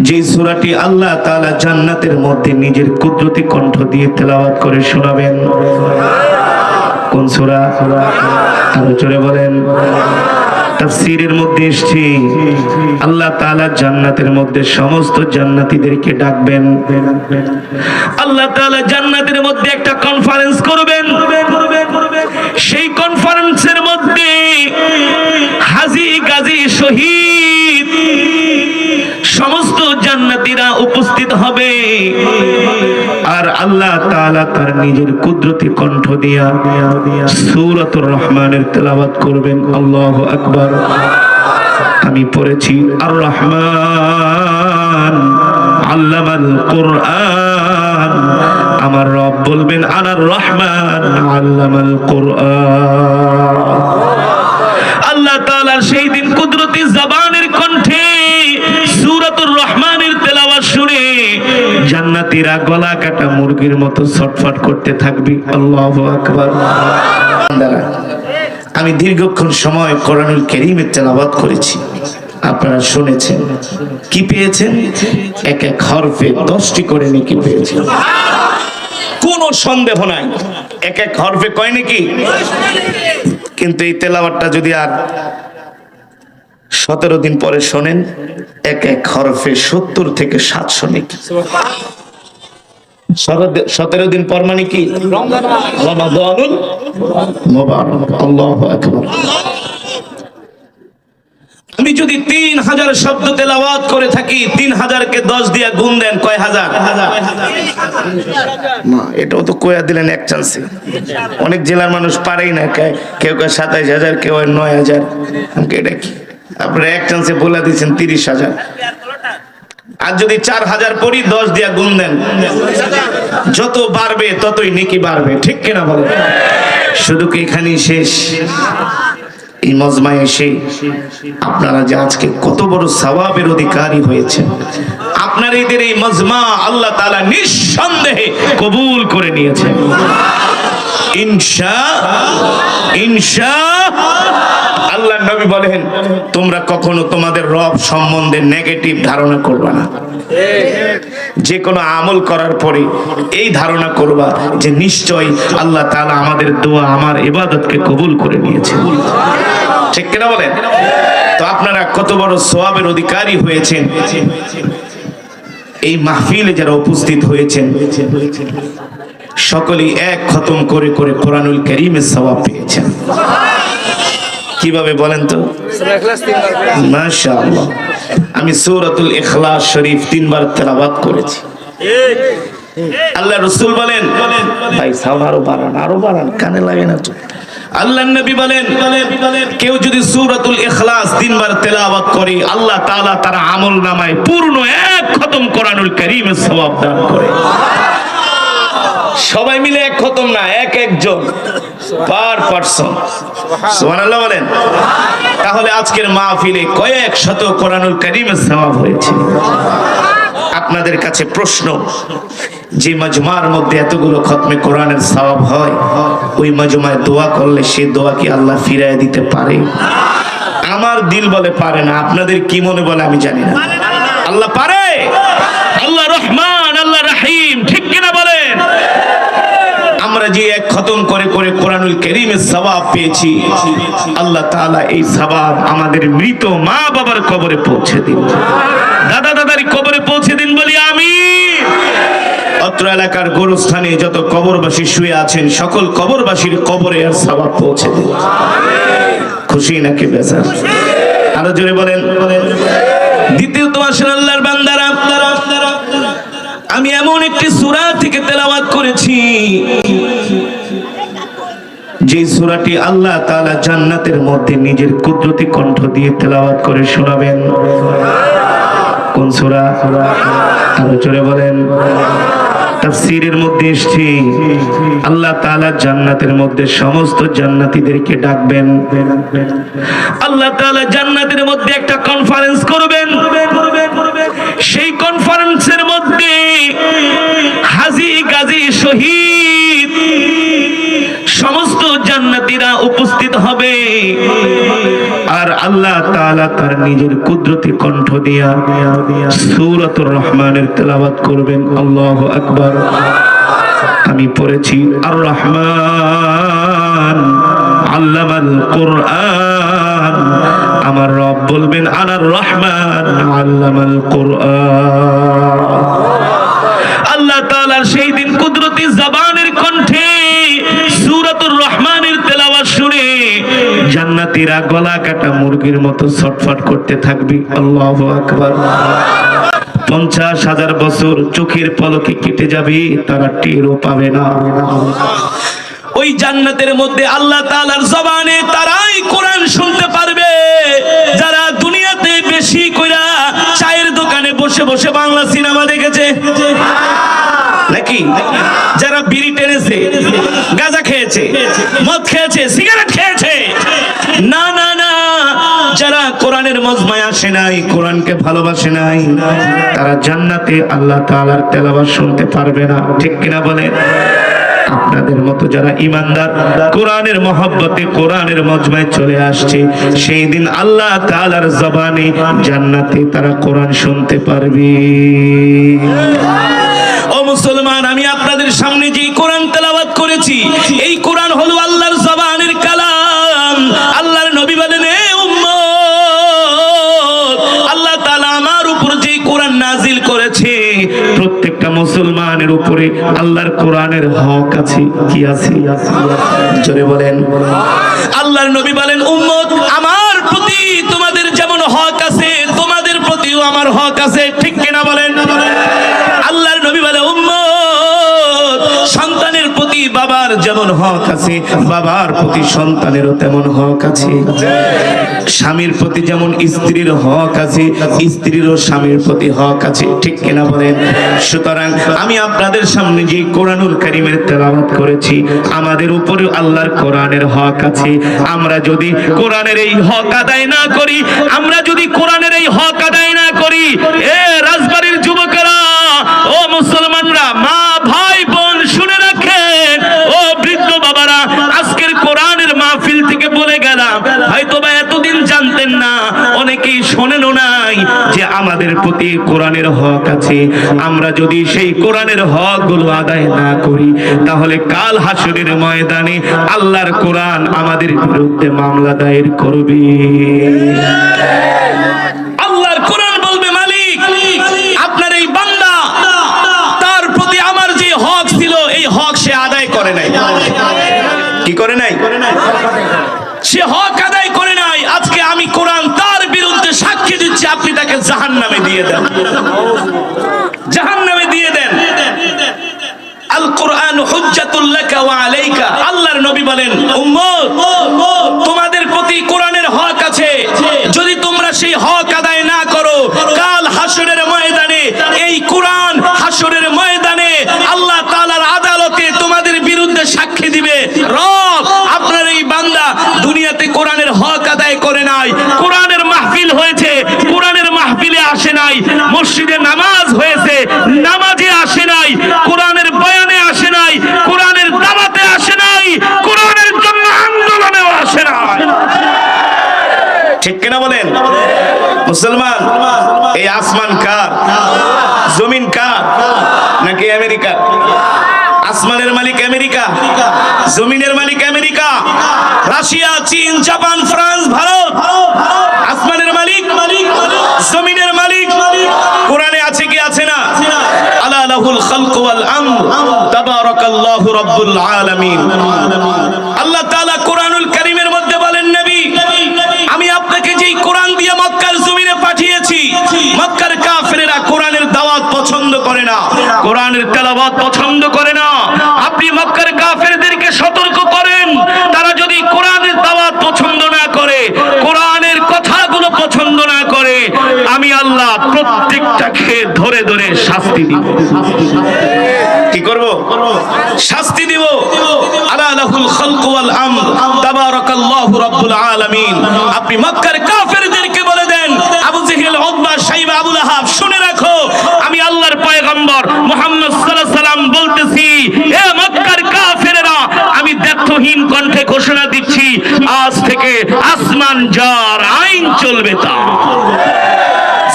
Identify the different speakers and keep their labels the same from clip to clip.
Speaker 1: যে সূরাটি আল্লাহ তাআলা জান্নাতের মধ্যে নিজের কুদরতি কণ্ঠ দিয়ে তেলাওয়াত করে শোনাবেন। কোন সূরা? আরও জোরে বলেন। মধ্যে সমস্ত জান্নাতীদেরকে ডাকবেন। আল্লাহ তাআলা জান্নাতের মধ্যে একটা কনফারেন্স করবেন। সেই কনফারেন্সের মধ্যে হাজি গাজী শহীদ জান্নাতীরা উপস্থিত হবে। আর আল্লাহ তাআলা তার নিজের কুদরতি কণ্ঠ দিয়া সূরাতুর রহমানের তেলাওয়াত করবেন। আল্লাহু আকবার। আমি পড়েছি আর রহমান আল্লামাল কোরআন। আমার রব বলবেন আনার রহমান আল্লামাল কোরআন। আল্লাহ তাআলার সেই দিন কুদরতি জবানের কণ্ঠে সূরাতুর রহমানের তেলাওয়াত শুনে জান্নাতীরা গলা কাটা মুরগির মতো ছটফট করতে থাকবি। আল্লাহু আকবার। আমি দীর্ঘক্ষণ সময় কোরআনুল কারীমের তেলাওয়াত করেছি। আপনারা শুনেছেন। কি পেয়েছেন? এক এক হরফে দশটি করে নাকি পেয়েছেন। কোনো সন্দেহ নাই। এক এক হরফে কয় নাকি? কিন্তু এই তেলাওয়াতটা যদি আর সতেরো দিন পরে শোনেন, এক এক হরফে সত্তর থেকে সাতশো নাকি। সতেরো- দিন পর মানে কি। আমি যদি তিন হাজার শব্দ তেলাওয়াত করে থাকি, তিন হাজারকে দশ দিয়ে গুণ দেন কয় হাজার? না, এটাও তো কয়া দিলেন এক চান্সে অনেক জেলার মানুষ পারেই না, কে- কেউ কেউ সাতাইশ হাজার, কেউ নয় হাজার। আমাকে এটা কি? আপনারা এক চান্সে বলে দিচ্ছেন তিরিশ হাজার। আর যদি চার হাজার পড়ি দশ দিয়া গুণ দেন। যত বাড়বে, ততই নেকি বাড়বে। ঠিক কিনা বলে শুধু কি এখানেই শেষ? এই মজমায় এসে আপনারা যে আজকে কত বড় সওয়াবের অধিকারী হয়েছেন, আপনার এদের এই মজমা আল্লাহ তাআলা নিঃসন্দেহে কবুল করে নিয়েছেন। ইনশা আল্লাহ নবী বলেন, তোমরা কখনো তোমাদের রব সম্বন্ধে নেগেটিভ ধারণা করবা না। যে কোনো আমল করার পরে এই ধারণা করবা যে নিশ্চয় আল্লাহ আমাদের দোয়া, আমার ইবাদতকে কবুল করে নিয়েছে। ঠিক কিনা বলেন? তো আপনারা কত বড় সোয়াবের অধিকারী হয়েছেন। এই মাহফিলে যারা উপস্থিত হয়েছেন সকলেই এক খতম করে করে কোরআনুল করিমের সওয়াব পেয়েছেন। কীভাবে বলেন তো? আমি সূরাতুল ইখলাস শরীফ তিনবার তেলাওয়াত করেছি। আল্লাহ রসুল বলেন, ভাই আরও বাড়ান আরও বাড়ান, কানে লাগে না তো। আল্লাহ নবী বলেন, কেউ যদি সূরাতুল ইখলাস তিনবার করে, আল্লাহ তাআলা তার পূর্ণ এক খতম কোরআনুল কারীমের সওয়াব দান করে। সবাই মিলে এক খতম না, এক একজন পার পারসন। সুবহানাল্লাহ বলেন। তাহলে আজকের মাহফিলে কয়েক শত কোরআনুল কারীমের সওয়াব হয়েছে। আপনাদের কাছে প্রশ্ন, যে মজমার মধ্যে এতগুলো খতমে কোরআনের সওয়াব হয়, ওই মজমায় দোয়া করলে সে দোয়া কি আল্লাহ ফিরায় দিতে পারে? আমার দিল বলে পারে না, আপনাদের কি মনে বলে আমি জানি না। আল্লাহ পারে? আল্লাহ রহমান, আল্লাহ রাহিম, ঠিক কিনা যে এক খতম করে করে কোরআনুল করিমের সবাব পেয়েছি। আল্লাহ তাআলা এই সবাব আমাদের মৃত মা বাবার কবরে পৌঁছে দিন। দাদা দাদার কবরে পৌঁছে দিন বলি আমি অত্র এলাকার গোরস্থানে যত কবরবাসী শুয়ে আছেন, সকল কবরবাসীর কবরে আর সবাব পৌঁছে দিন। খুশি নাকি বেজার? আরও জোরে বলেন। দ্বিতীয়ত আসেন আল্লাহর আমি এমন একটি সূরা থেকে তেলাওয়াত করেছি যে সূরাটি আল্লাহ তাআলা জান্নাতের মধ্যে নিজের কুদরতি কণ্ঠ দিয়ে তেলাওয়াত করে শোনাবেন। কোন সূরা? আরও বলেন। ডাকবেন। আল্লাহ জান্নাতের মধ্যে একটা কনফারেন্স করবেন। সেই গাজী শহীদ। সমস্ত জান্নাতীরা উপস্থিত হবে। আর আল্লাহ তাআলা তার নিজের কুদরতি কণ্ঠ দিয়া সূরাতুর রহমানের তেলাওয়াত করবেন। আল্লাহু আকবার। আমি পড়েছি আর রহমান আল্লামাল কোরআন। আমার রব বলবেন, আনার রহমান, আল্লামাল কোরআন। সেই দিন কুদরতি জবানের কণ্ঠে রহমানের শুনে গলা কাটা মুরগির মতো ছটফট করতে পঞ্চাশ হাজার বছর চোখের পলকে কেটে যাবে, তারা টেরও পাবে না। ওই জান্নাতের মধ্যে আল্লাহ তাআলার জবানে তারাই কোরআন শুনতে পারবে। বসে বসে বাংলা সিনেমা দেখেছে। নাকি? যারা বিড়ি টেনেছে, গাঁজা খেয়েছে, মদ খেয়েছে, সিগারেট খেয়েছে। না না না, যারা কোরআনের মজমায় আসে নাই, কোরআনকে ভালোবাসে নাই, তারা জান্নাতে আল্লাহ তাআলার তেলাওয়াত শুনতে পারবে না। ঠিক কিনা বলেন? আপনাদের মতো যারা ইমানদার, কোরআনের মহব্বতে, কোরআনের মজমায় চলে আসছে, সেই দিন আল্লাহ তাআলার জবানে জান্নাতে তারা কোরআন শুনতে পারবে। ও মুসলমান, আমি আপনাদের সামনে যে কোরআন তেলাওয়াত করেছি, এই কোরআন হলো আল্লাহর জবানের কালাম। আল্লাহর নবী বলেন আল্লাহ তাআলা আমার উপর যে কোরআন নাজিল করেছে, প্রত্যেকটা মুসলমানের উপরে আল্লাহর কোরআনের হক আছে, কি আছে? জোরে বলেন। আল্লাহর নবী বলেন, উম্মত, আমার প্রতি তোমাদের যেমন হক আছে, তোমাদের প্রতিও আমার হক আছে। ঠিক বাবার যেমন হক আছে, বাবার প্রতি সন্তানেরও তেমন হক আছে। স্বামীর প্রতি যেমন স্ত্রীর হক আছে, স্ত্রীরও স্বামীর প্রতি হক আছে। ঠিক কিনা বলেন? সুতরাং আমি আপনাদের সামনে যে কোরআনুল কারিমের তেলাওয়াত করেছি, আমাদের উপরে আল্লাহর কোরআনের হক আছে। আমরা যদি কোরআনের এই হক আদায় না করি, আমরা যদি কোরআনের এই হক আদায় না করি এ রাজবাড়ির যুবকেরা ও মুসলমানরা মা ভাই বোন শুনে রাখেন ও বৃদ্ধ বাবারা আজকের কোরআনের মাহফিল থেকে বলে গেলাম হয়তো বা এতদিন জানতেন না অনেকেই শোনেনও নাই যে প্রতি কোরআনের হক আছে। আমরা যদি সেই কোরআনের হকগুলো আদায় না করি, তাহলে কাল হাসরের ময়দানে আল্লাহর কোরআন আমাদের বিরুদ্ধে মামলা দায়ের করবে। আল্লাহর কোরআন বলবে, মালিক, আপনার এই বান্দা, তার প্রতি আমার যে হক ছিল, এই হক সে আদায় করে নাই। কি করে নাই? সে হক আদায় করে নাই। আজকে আমি কোরআন তার বিরুদ্ধে সাক্ষী দিচ্ছি আপনি তাকে জাহান নামে দিয়ে দেন। জাহান নামে দিয়ে দেন তোমাদের প্রতি হক আছে। যদি তোমরা সেই হক আদায় না করো, কাল হাসরের ময়দানে এই কোরআন হাসরের ময়দানে আল্লাহ তাআলার আদালতে তোমাদের বিরুদ্ধে সাক্ষী দিবে রব আপনার এই বান্দা দুনিয়াতে কোরআনের হক আদায় করে নাই কোরআনের মাহফিল হয়েছে কোরআনের মাহফিলে আসে নাই মসজিদে নামাজ হয়েছে নামাজে আসে নাই কোরআনের বয়ানে আসে নাই কোরআনের দাওয়াতে আসে নাই কোরআনের জন্য আন্দোলনেও আসে না ঠিক কিনা বলেন মুসলমান এই আসমান কার জমিন কার নাকি আমেরিকা আসমানের মালিক আমেরিকা জমিনের মালিক আমেরিকা, রাশিয়া, চীন, জাপান, ফ্রান্স, ভারত। আসমানের মালিক, জমিনের মালিক। কোরআনে আছে কি, আছে না? লাহুল খালক ওয়াল আমর রাব্বুল আলামিন। আল্লাহ তাআলা কোরআনুল কারীমের মধ্যে বলেন, নবী, আমি আপনাকে যেই কোরআন দিয়ে মক্কার জমিনে পাঠিয়েছি, মক্কার কাফেরেরা কোরআনের দাওয়াত পছন্দ করে না। কোরআনের তেলাওয়াত পছন্দ করে না আপনি মক্কার কাফেরদেরকে সতর্ক করেন। তারা যদি কোরআনের দাওয়াত পছন্দ না করে কোরআনের কথাগুলো পছন্দ না করে আমি আল্লাহ প্রত্যেকটাকে ধরে ধরে শাস্তি দিব। কি করব? শাস্তি দিব। আলা লাহুল খালক ওয়াল আমর। তাবারাকাল্লাহু রাব্বুল আলামিন। আপনি মক্কার কাফেরদেরকে বলে দেন আবু জেহেল উতবা সাইবা আবু লাহাব শুনে রাখো। আমি আল্লাহর পয়গম্বর মুহাম্মদ সাল্লাল্লাহু আলাইহি সাল্লাম বলতেছি এ দেখহীন কণ্ঠে ঘোষণা দিচ্ছি, আজ থেকে আসমান যার আইন চলবে তা।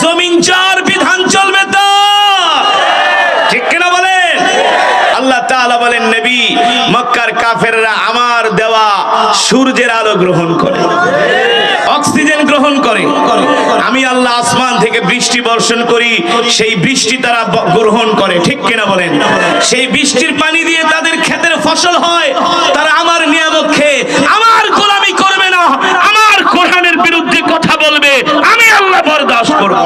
Speaker 1: জমিন যার বিধান চলবে তা। ঠিক কিনা বলেন? আল্লাহ তাআলা বলেন, নবী, মক্কার কাফেররা আমার দেওয়া সূর্যের আলো গ্রহণ করে। আল্লাহ আসমান থেকে বৃষ্টি বর্ষণ করি, সেই বৃষ্টি তারা গ্রহণ করে, ঠিক কিনা বলেন? সেই বৃষ্টির পানি দিয়ে তাদের ক্ষেতের ফসল হয়, তারা আমার নিয়ামক খেয়ে, আমার গোলামি করবে না, আমার কোরআনের বিরুদ্ধে কথা বলবে, আমি আল্লাহ বরদাস্ত করব।